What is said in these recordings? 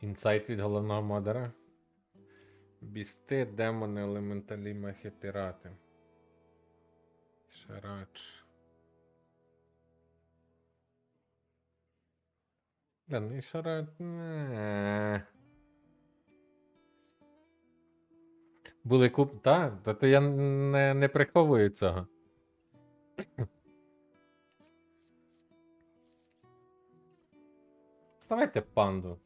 Інсайт від головного модера. Бісти, демони, елементалі, мехи, пірати. Шарач. Ну і шарач. Не. Були куп. Та, та то я не, не приховую цього. Давайте панду.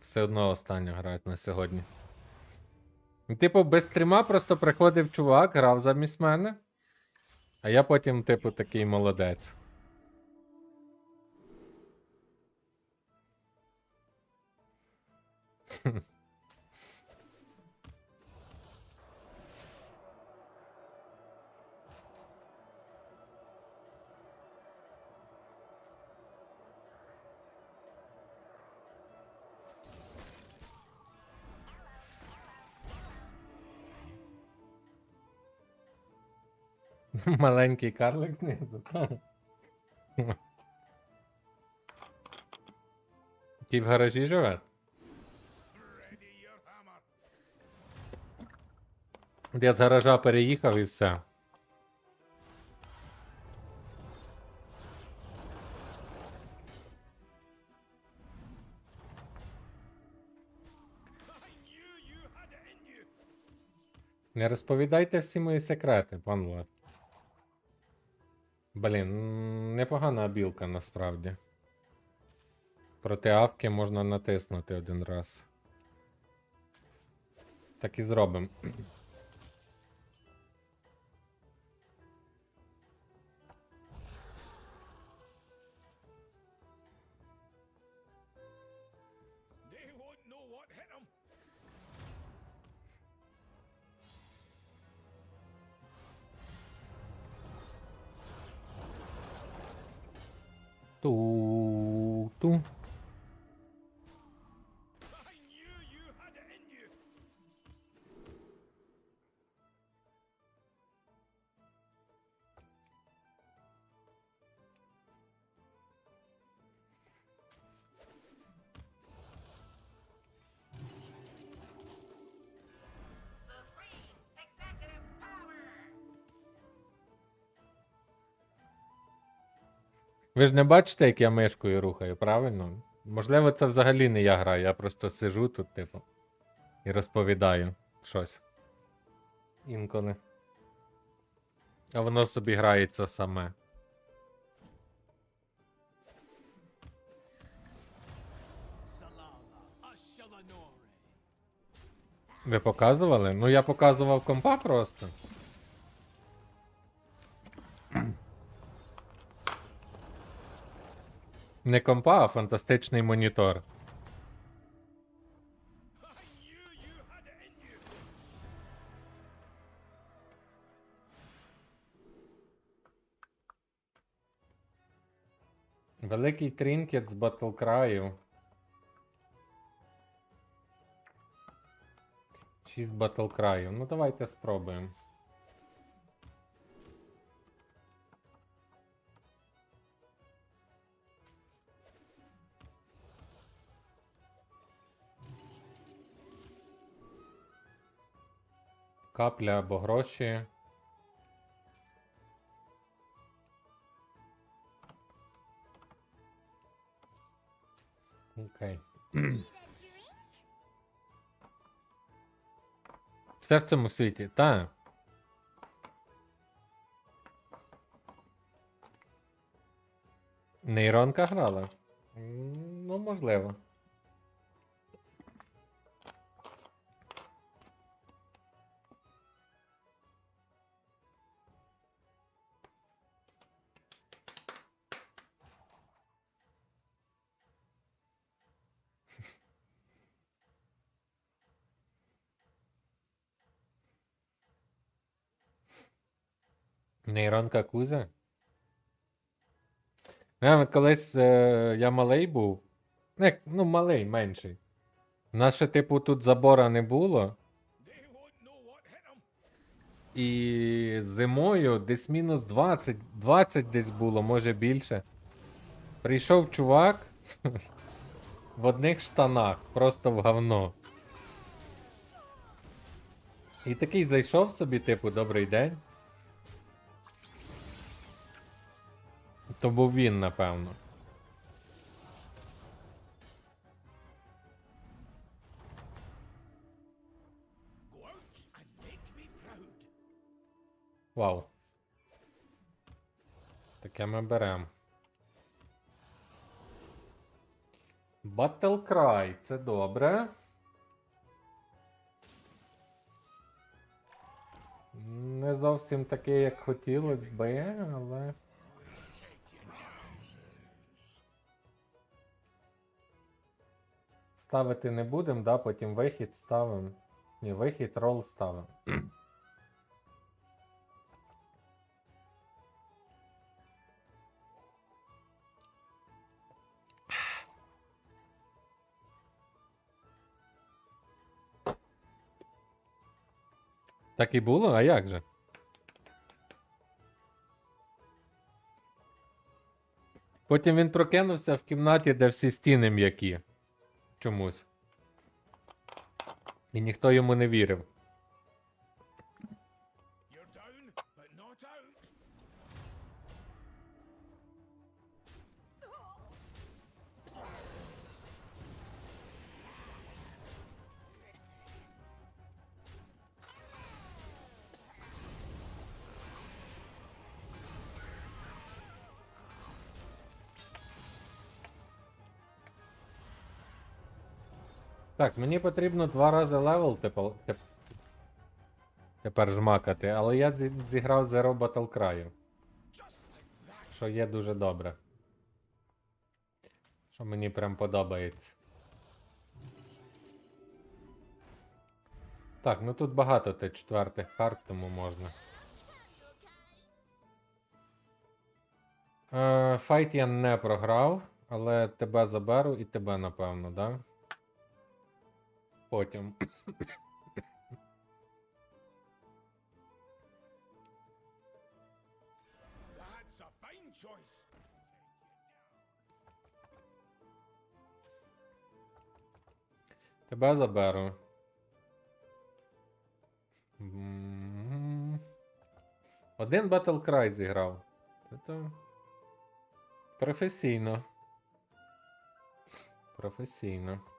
Все одно останню грають на сьогодні. Типу, без стріма просто приходив чувак, грав замість мене. А я потім, типу, такий молодець. Маленький карлик знизу. Ті в гаражі живе? Я з гаража переїхав і все. Не розповідайте всі мої секрети, пан Влад. Блін, непогана білка насправді. Проти авки можна натиснути один раз. Так і зробимо. tu, tu. Ви ж не бачите, як я мишкою рухаю, правильно? Можливо, це взагалі не я граю, я просто сижу тут, типу, і розповідаю щось. Інколи. А воно собі грається саме. Ви показували? Ну я показував компа просто. Не компа, а фантастичний монітор. Великий трінкет з батлкраю. 6 батлкраю. Ну давайте спробуємо. Капля або гроші. Окей. Все в цьому світі, та. Нейронка грала? Ну, можливо. Нейронка Кузя? Я колись е, я малий був. Не, ну, малий, менший. У нас ще, типу, тут забора не було. І зимою десь мінус 20, 20 десь було, може більше. Прийшов чувак В одних штанах, просто в говно. І такий зайшов собі, типу, добрий день. То був він, напевно. Вау. Таке ми беремо. Cry, це добре. Не зовсім таке, як хотілося би, але. Ставити не будемо, да, потім вихід ставимо. Ні, вихід рол ставимо. Так і було, а як же? Потім він прокинувся в кімнаті, де всі стіни м'які. Чомусь. І ніхто йому не вірив. Так, мені потрібно два рази левел тепер, теп... тепер жмакати, але я зіграв Zero Battle Cry. Що є дуже добре. Що мені прям подобається. Так, ну тут багато те четвертих карт, тому можна. Е, файт я не програв, але тебе заберу і тебе, напевно, да? Потім. Тебе заберу. Один Battle Cry зіграв. Це. Професійно. Професійно.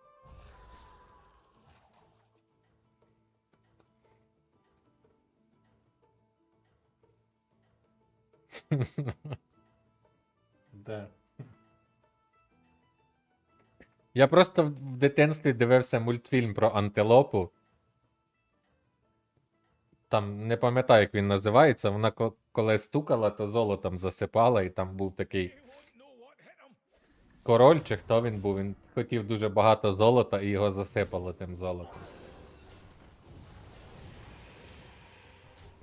Да. Я просто в дитинстві дивився мультфільм про антилопу. Там не пам'ятаю, як він називається. Вона ко- коли стукала, то золотом засипала, і там був такий король, чи хто він був. Він хотів дуже багато золота і його засипало тим золотом.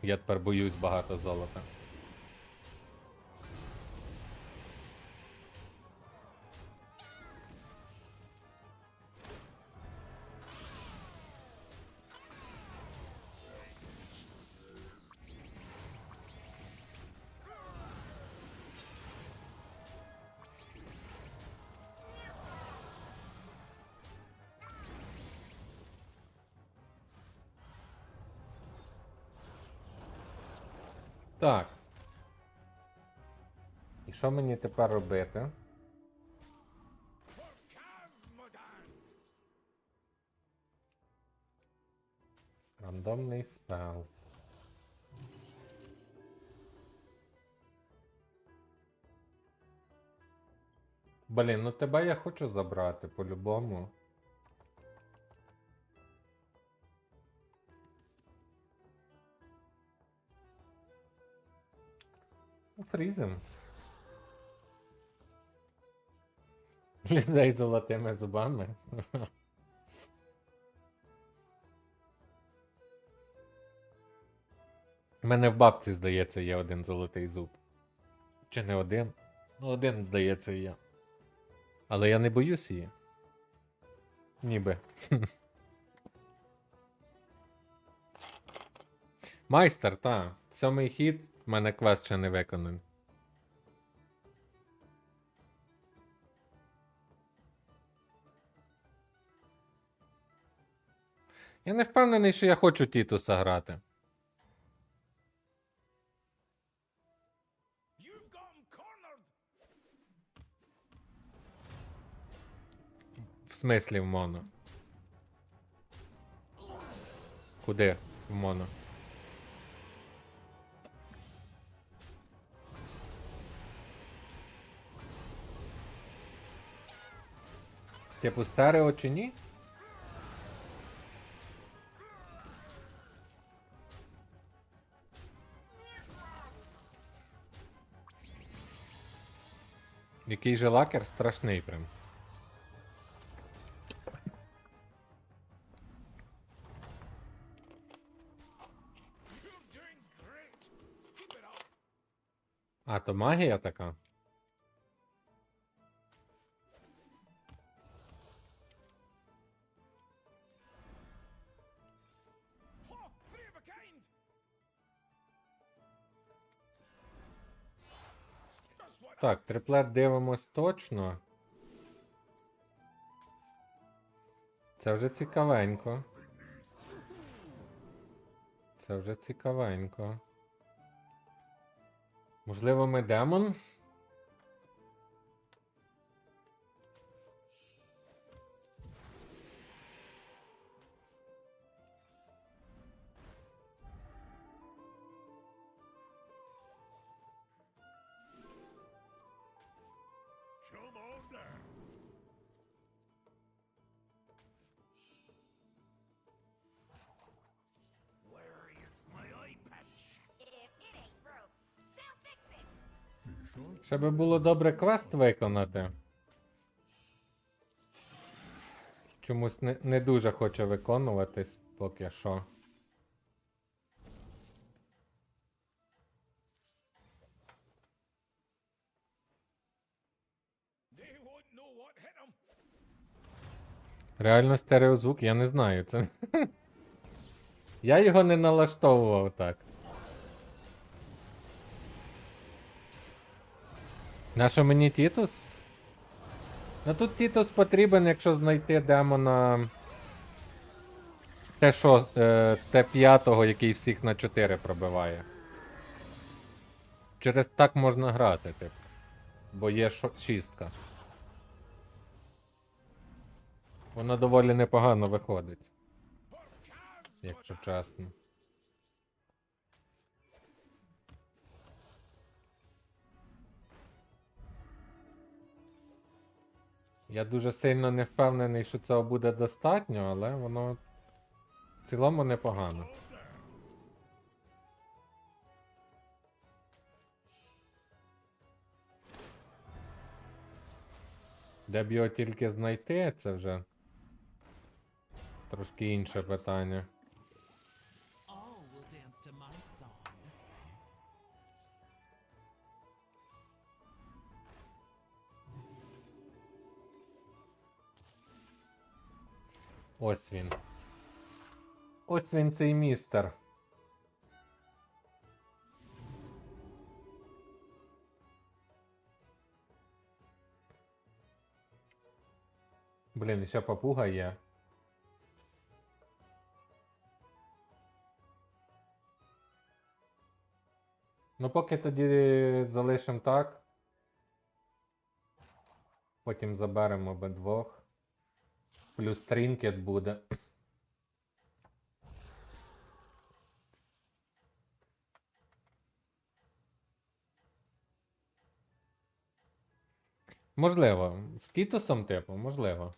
Я тепер боюсь багато золота. Мені тепер робити? Рандомний спел. Блін, ну тебе я хочу забрати по-любому. Ну, Людей з золотими зубами. У мене в бабці, здається, є один золотий зуб. Чи не один? Ну, один, здається, є. Але я не боюсь її. Ніби. Майстер, та. Сьомий хід, в мене квест ще не виконаний. Я не впевнений, що я хочу Тітуса грати. В смислі в моно. Куди в моно? Типу стерео чи ні? Який же лакер страшний прям. А, то магія така. Так, триплет дивимось точно. Це вже цікавенько. Це вже цікавенько. Можливо, ми демон? Ще би було добре квест виконати. Чомусь не, не дуже хоче виконуватись поки що. Реально стереозвук, я не знаю. Це... я його не налаштовував так. Нащо мені Тітус? Ну тут Тітус потрібен, якщо знайти демона. Те що, е, Т5, який всіх на 4 пробиває. Через так можна грати, типу. Бо є шо- шістка. Воно доволі непогано виходить, якщо чесно. Я дуже сильно не впевнений, що цього буде достатньо, але воно в цілому непогано. Де б його тільки знайти, це вже трошки інше питання. Ось він. Ось він цей містер. Блін, ще папуга є. Ну, поки тоді залишимо так. Потім заберемо обидвох. Плюс трінкет буде. Можливо. З Тітусом, типу, можливо.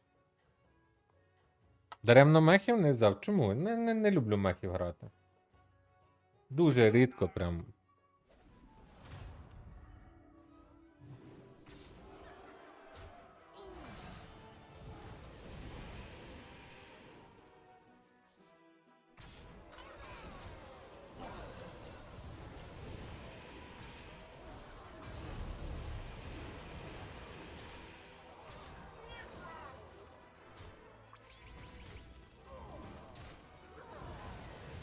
Даремно мехів не взяв. Чому? Не, не, не люблю мехів грати. Дуже рідко прям.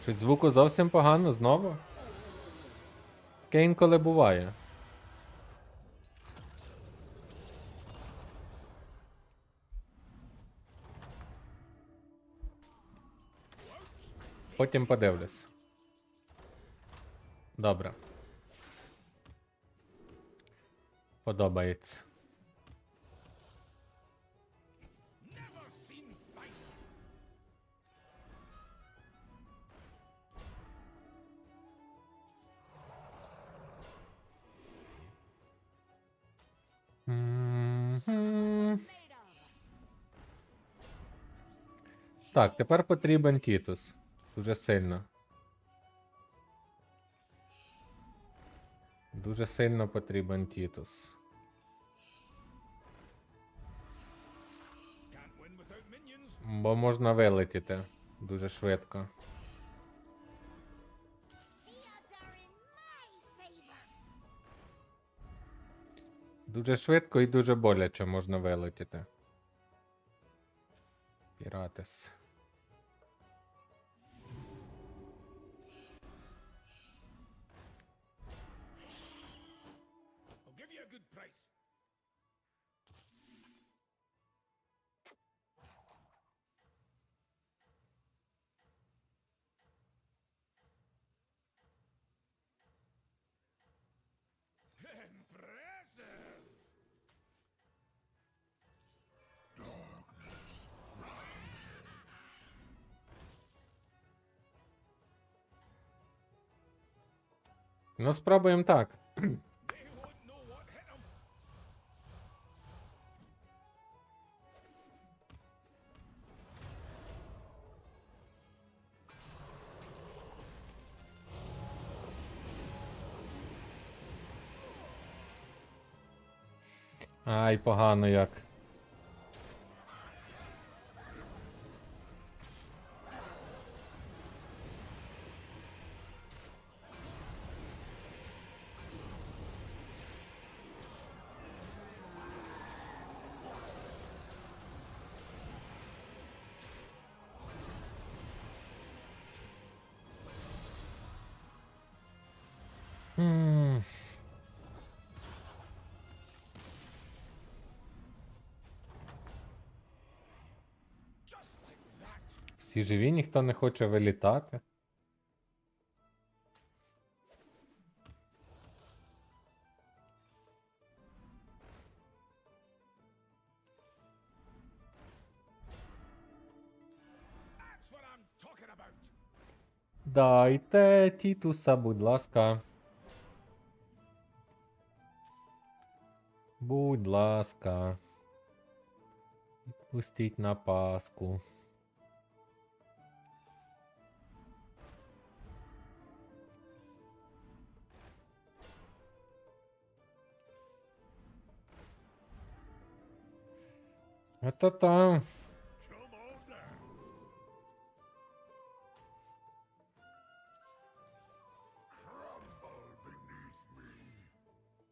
Щось звуку зовсім погано знову. Таке інколи буває. потім подивлюсь. Добре. Подобається. Так, тепер потрібен Тітус. Дуже сильно. Дуже сильно потрібен minions. Бо можна вилетіти дуже швидко. Дуже швидко і дуже боляче можна вилетіти. Піратес. Ну, спробуємо так. Ай, погано як. Всі живі, ніхто не хоче вилітати. Дайте Тітуса, будь ласка. Будь ласка. Пустіть на Пасху. Это там.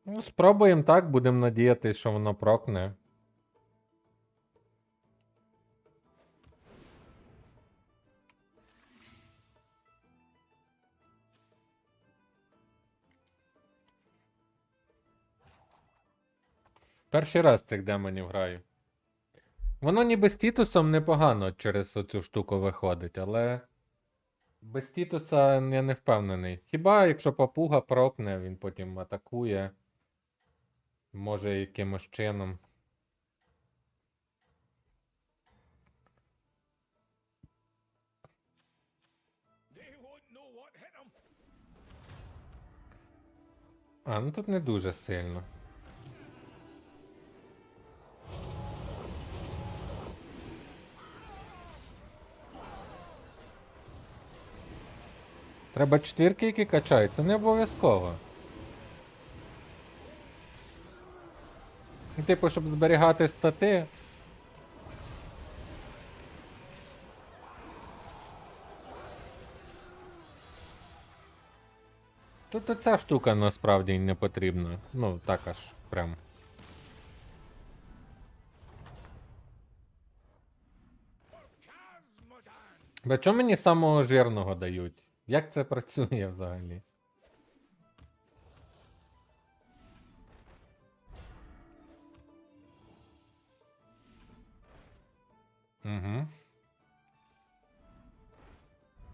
Ну, спробуємо так, будемо надіятися, що воно прокне. Перший раз цих демонів граю. Воно ніби з Тітусом непогано через оцю штуку виходить, але. Без Тітуса я не впевнений. Хіба якщо папуга прокне, він потім атакує. Може якимось чином. А, ну тут не дуже сильно. Треба четвірки, які качають, це не обов'язково. Типу, щоб зберігати стати. Тут оця штука насправді не потрібна. Ну, так аж прям. Бо чому мені самого жирного дають? Як це працює взагалі? Угу.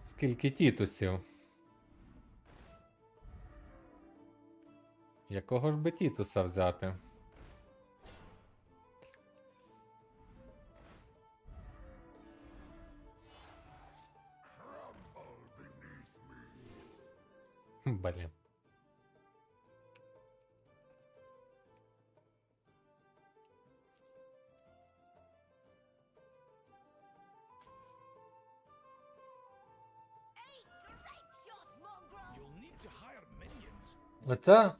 Скільки тітусів? Якого ж би тітуса взяти? minions. Оце.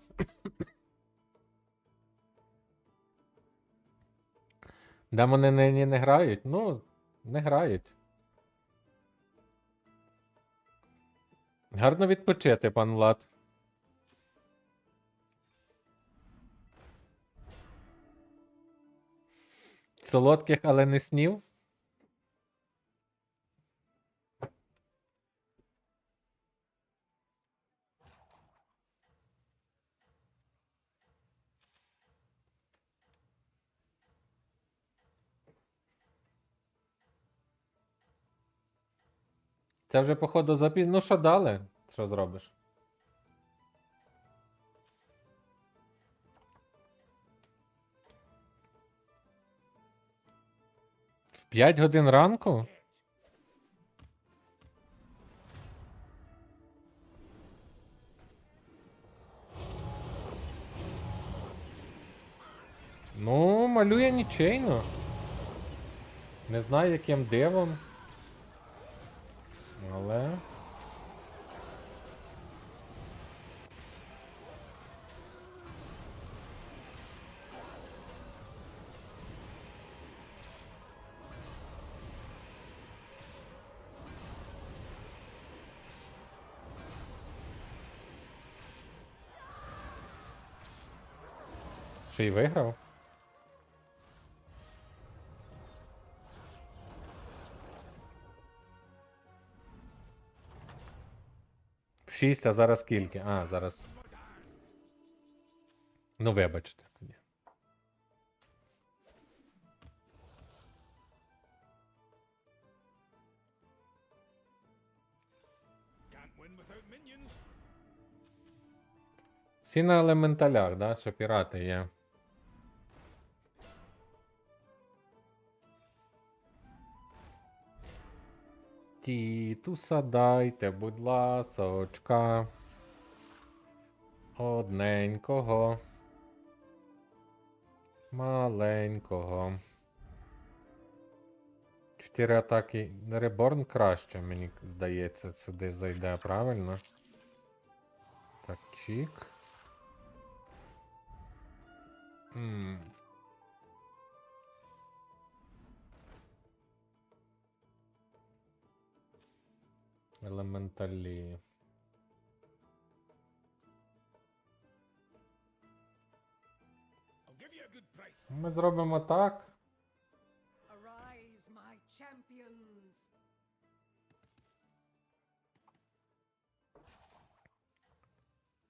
Де вони нині не грають? Ну, не грають. Гарно відпочити, пан Влад. Солодких, але не снів. Це вже, походу, запізно. Ну, що дали? Що зробиш? В 5 годин ранку? Ну, малює нічейно. Не знаю, яким дивом. Але. Ще й виграв? Шість, а зараз скільки? А, зараз. Ну, вибачте тоді. Всі на елементалях, да? Що пірати є. Тітуса дайте, будь ласочка. Одненького. Маленького. Чотири атаки. Реборн краще, мені здається, сюди зайде правильно. Так, чік. Елементалі. Ми зробимо так.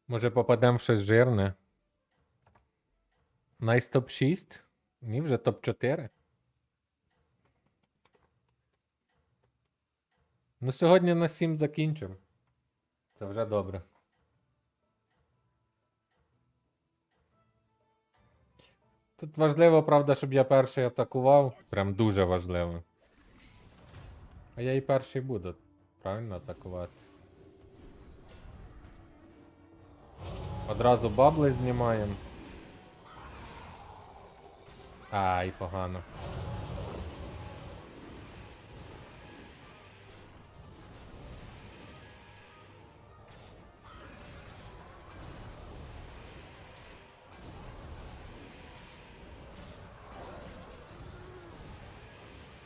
Може попадемо в щось жирне. Найс топ 6? Ні, вже топ 4. Ну, сьогодні на 7 закінчимо. Це вже добре. Тут важливо, правда, щоб я перший атакував. Прям дуже важливо. А я і перший буду. Правильно атакувати. Одразу бабли знімаємо. Ай, погано.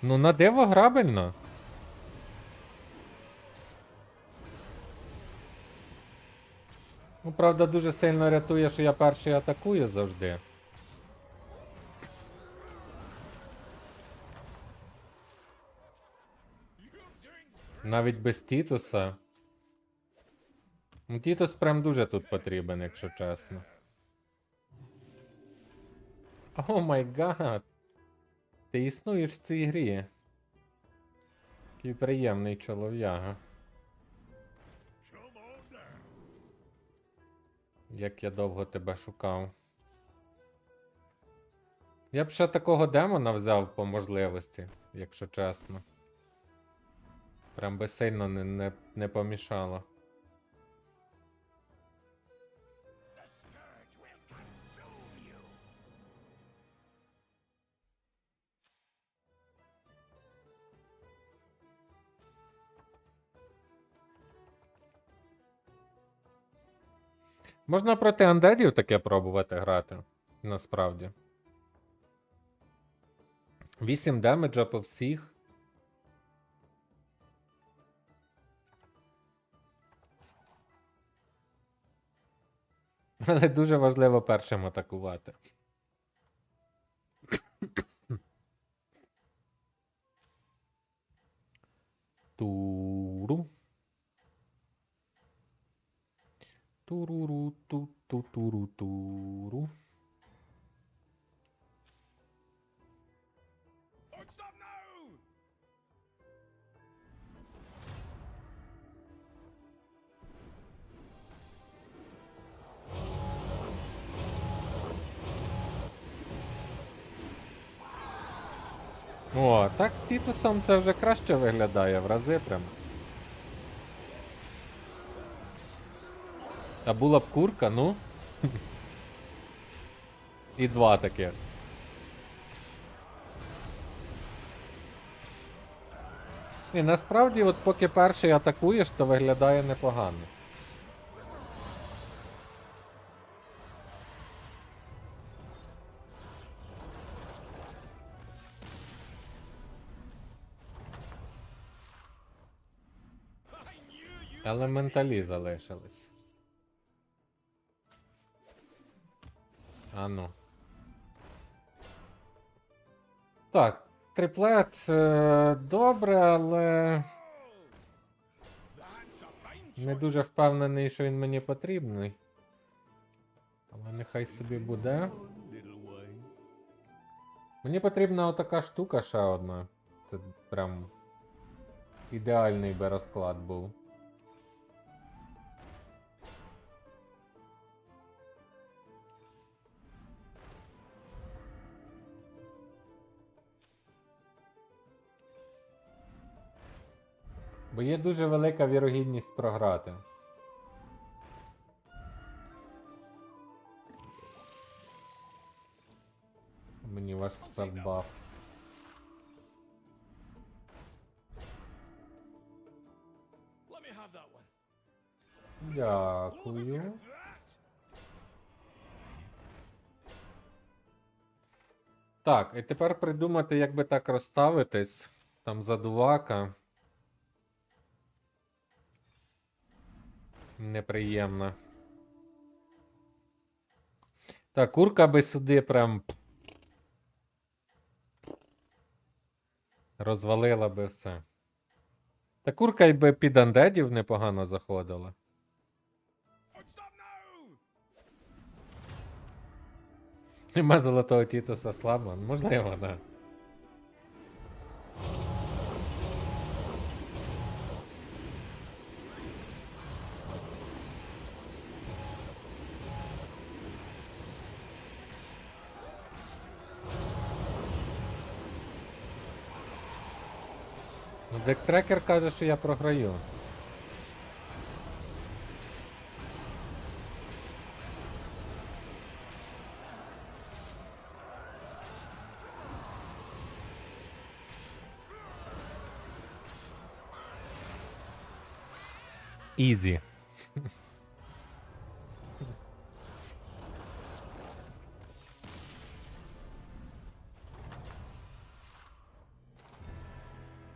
Ну, на диво грабельно. Ну, правда, дуже сильно рятує, що я перший атакую завжди. Навіть без Тітуса. Ну, Тітус прям дуже тут потрібен, якщо чесно. О май гад. Ти існуєш в цій грі. Такий приємний чолов'яга. Як я довго тебе шукав. Я б ще такого демона взяв по можливості, якщо чесно. Прям би сильно не, не, не помішало. Можна проти андедів таке пробувати грати. Насправді. 8 демеджа по всіх. Але дуже важливо першим атакувати. Туру. Туруру ту ту туру туру. О, так з Тітусом це вже краще виглядає, в рази прям. А була б курка, ну. І два таке. І насправді, от поки перший атакуєш, то виглядає непогано. Елементалі залишились. А ну. Так, триплет е, добре, але не дуже впевнений, що він мені потрібний. Але нехай собі буде. Мені потрібна отака штука ще одна. Це прям ідеальний би розклад був. Бо є дуже велика вірогідність програти. Мені ваш спелбаф. Дякую. Так, і тепер придумати, як би так розставитись. Там задувака. Неприємно. Так, курка би сюди прям. Розвалила би все. Та курка й би під андедів непогано заходила. Нема золотого тітуса слабо. Можливо, так. Да. Дектрекер каже, що я програю.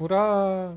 우라.